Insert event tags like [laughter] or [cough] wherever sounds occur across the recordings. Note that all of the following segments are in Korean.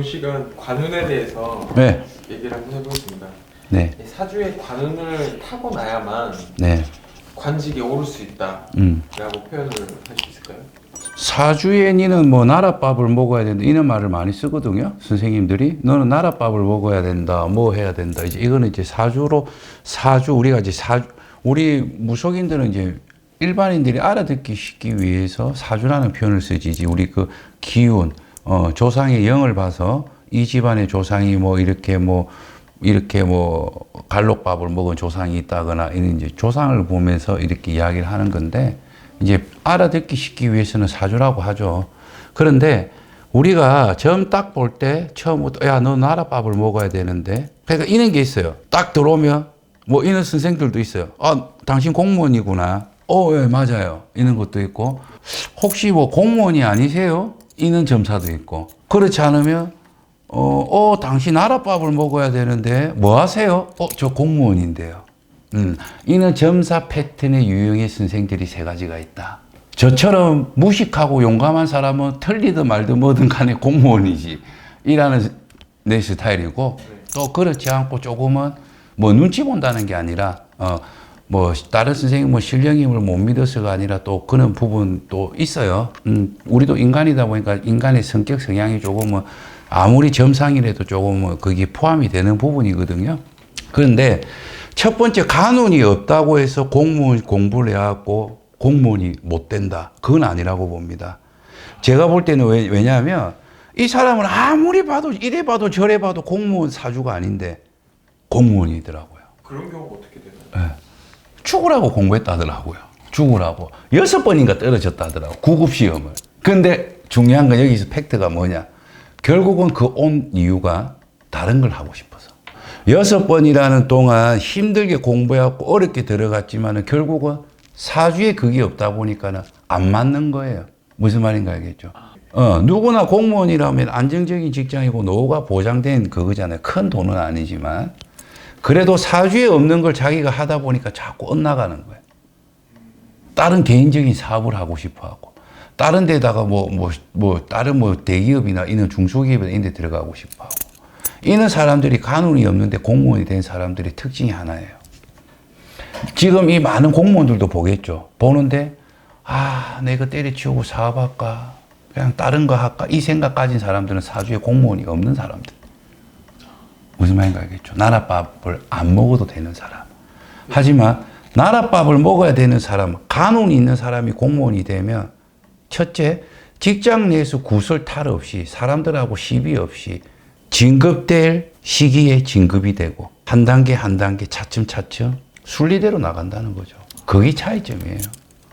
이번 시간 관운에 대해서 네. 얘기를 한번 해보겠습니다. 네. 사주에 관운을 타고 나야만 네. 관직에 오를 수 있다라고 음. 표현을 할 수 있을까요? 사주에 니는 뭐 나라밥을 먹어야 된다 이런 말을 많이 쓰거든요 선생님들이 너는 나라밥을 먹어야 된다 뭐 해야 된다 이제 이거는 이제 사주로 사주 우리가 이제 사주 우리 무속인들은 이제 일반인들이 알아듣기 쉽기 위해서 사주라는 표현을 쓰지 이제 우리 그 기운 어 조상의 영을 봐서 이 집안의 조상이 뭐 이렇게 뭐 이렇게 뭐 갈록밥을 먹은 조상이 있다거나 이런 이제 조상을 보면서 이렇게 이야기를 하는 건데 이제 알아듣기 쉽기 위해서는 사주라고 하죠. 그런데 우리가 처음 딱볼 때 처음부터 야 너 나라밥을 먹어야 되는데 그러니까 이런 게 있어요. 딱 들어오면 뭐 이런 선생들도 있어요. 아 당신 공무원이구나. 어, 예, 맞아요. 이런 것도 있고 혹시 뭐 공무원이 아니세요? 이런 점사도 있고 그렇지 않으면 어, 어, 당신 나라밥을 먹어야 되는데 뭐 하세요? 어, 저 공무원인데요. 음, 이는 점사 패턴의 유형의 선생들이 세 가지가 있다. 저처럼 무식하고 용감한 사람은 틀리든 말든 뭐든 간에 공무원이지. 이라는 내 스타일이고 또 그렇지 않고 조금은 뭐 눈치 본다는 게 아니라 어, 뭐 다른 선생님 뭐 신령임을 못 믿어서가 아니라 또 그런 부분도 있어요. 음, 우리도 인간이다 보니까 인간의 성격 성향이 조금은 아무리 점상이라도 조금은 거기에 포함이 되는 부분이거든요. 그런데 첫 번째 간운이 없다고 해서 공무원 공부를 해갖고 공무원이 못 된다. 그건 아니라고 봅니다. 제가 볼 때는 왜, 왜냐하면 이 사람은 아무리 봐도 이래 봐도 저래 봐도 공무원 사주가 아닌데 공무원이더라고요. 그런 경우가 어떻게 되나요? 죽으라고 공부했다더라고요. 죽으라고. 여섯 번인가 떨어졌다더라고. 구급 시험을. 근데 중요한 건 여기서 팩트가 뭐냐. 결국은 그 온 이유가 다른 걸 하고 싶어서. 여섯 번이라는 동안 힘들게 공부해갖고 어렵게 들어갔지만은 결국은 사주에 그게 없다 보니까는 안 맞는 거예요. 무슨 말인가 알겠죠? 어, 누구나 공무원이라면 안정적인 직장이고 노후가 보장된 그거잖아요. 큰 돈은 아니지만. 그래도 사주에 없는 걸 자기가 하다 보니까 자꾸 엇나가는 거예요. 다른 개인적인 사업을 하고 싶어 하고, 다른 데다가 뭐, 뭐, 뭐, 다른 뭐 대기업이나 이런 중소기업이나 이런 데 들어가고 싶어 하고. 이런 사람들이 간운이 없는데 공무원이 된 사람들의 특징이 하나예요. 지금 이 많은 공무원들도 보겠죠. 보는데, 아, 내가 때려치우고 사업할까? 그냥 다른 거 할까? 이 생각 가진 사람들은 사주에 공무원이 없는 사람들. 무슨 말인가 알겠죠? 나라밥을 안 먹어도 되는 사람. 하지만 나라밥을 먹어야 되는 사람, 간운이 있는 사람이 공무원이 되면 첫째, 직장 내에서 구설 탈 없이 사람들하고 시비 없이 진급될 시기에 진급이 되고 한 단계 한 단계 차츰차츰 순리대로 나간다는 거죠. 그게 차이점이에요.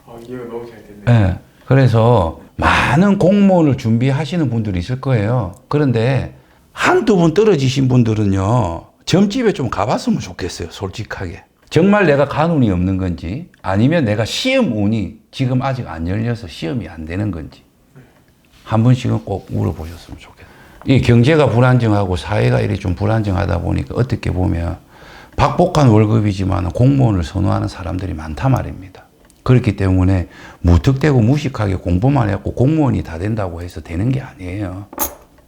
아, 이해가 너무 잘 됐네요. 예. 그래서 많은 공무원을 준비하시는 분들이 있을 거예요. 그런데 한두 분 떨어지신 분들은요, 점집에 좀 가봤으면 좋겠어요, 솔직하게. 정말 내가 간운이 없는 건지, 아니면 내가 시험 운이 지금 아직 안 열려서 시험이 안 되는 건지, 한 번씩은 꼭 물어보셨으면 좋겠어요. 이 경제가 불안정하고 사회가 이렇게 좀 불안정하다 보니까 어떻게 보면 박복한 월급이지만 공무원을 선호하는 사람들이 많단 말입니다. 그렇기 때문에 무턱대고 무식하게 공부만 해갖고 공무원이 다 된다고 해서 되는 게 아니에요.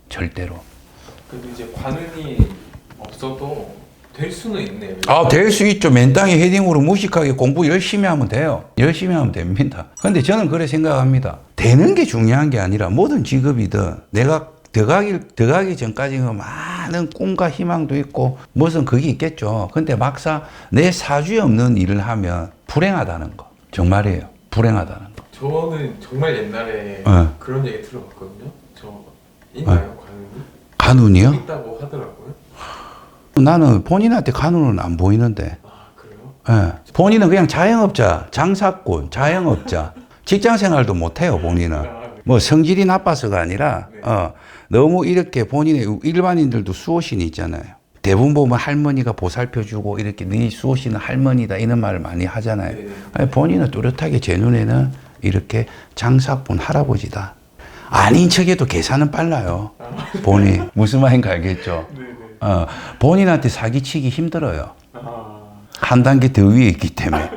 절대로. 근데 이제 관운이 없어도 될 수는 있네요. 아, 될 수 있죠. 맨 땅에 헤딩으로 무식하게 공부 열심히 하면 돼요. 열심히 하면 됩니다. 근데 저는 그래 생각합니다. 되는 게 중요한 게 아니라 모든 직업이든 내가 들어가기, 들어가기 전까지는 많은 꿈과 희망도 있고 무슨 그게 있겠죠. 근데 막상 내 사주에 없는 일을 하면 불행하다는 거. 정말이에요. 불행하다는 거. 저는 정말 옛날에 네. 그런 얘기 들어봤거든요. 저 있나요 관운이? 간운이요? 있다고 하더라고요. 나는 본인한테 간운은 안 보이는데. 아 그래요? 예. 본인은 그냥 자영업자, 장사꾼, 자영업자, [laughs] 직장 생활도 못해요, 본인은. 아, 네. 뭐 성질이 나빠서가 아니라, 어, 너무 이렇게 본인의 일반인들도 수호신이 있잖아요. 대부분 보면 할머니가 보살펴주고 이렇게 네 수호신은 할머니다 이런 말을 많이 하잖아요. 네. 아니, 본인은 뚜렷하게 제 눈에는 이렇게 장사꾼 할아버지다. 아닌 척해도 계산은 빨라요. 본인. 무슨 말인가 알겠죠? 네네. 어, 본인한테 사기치기 힘들어요. 아한 단계 더 위에 있기 때문에.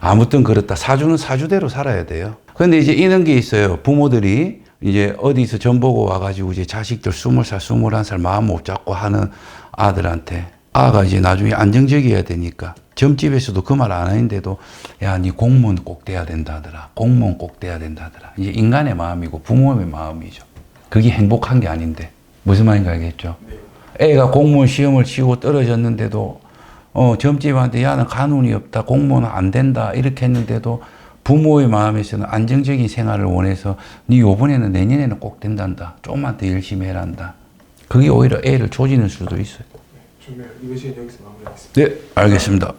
아무튼 그렇다. 사주는 사주대로 살아야 돼요. 근데 이제 이런 게 있어요. 부모들이 이제 어디서 전 보고 와가지고 이제 자식들 스물 살 스물한 살 마음 못 잡고 하는 아들한테 아가 이제 나중에 안정적이어야 되니까 점집에서도 그 말 안 하는데도 야, 니 공무원 꼭 돼야 된다 하더라. 공무원 꼭 돼야 된다 하더라. 이제 인간의 마음이고 부모의 마음이죠. 그게 행복한 게 아닌데. 무슨 말인가 알겠죠? 네. 애가 공무원 시험을 치고 떨어졌는데도 어, 점집한테 야는 간운이 없다. 공무원은 안 된다. 이렇게 했는데도 부모의 마음에서는 안정적인 생활을 원해서 네 요번에는 내년에는 꼭 된단다. 조금만 더 열심히 해라 한다. 그게 오히려 애를 조지는 수도 있어요. 네. 네, 알겠습니다.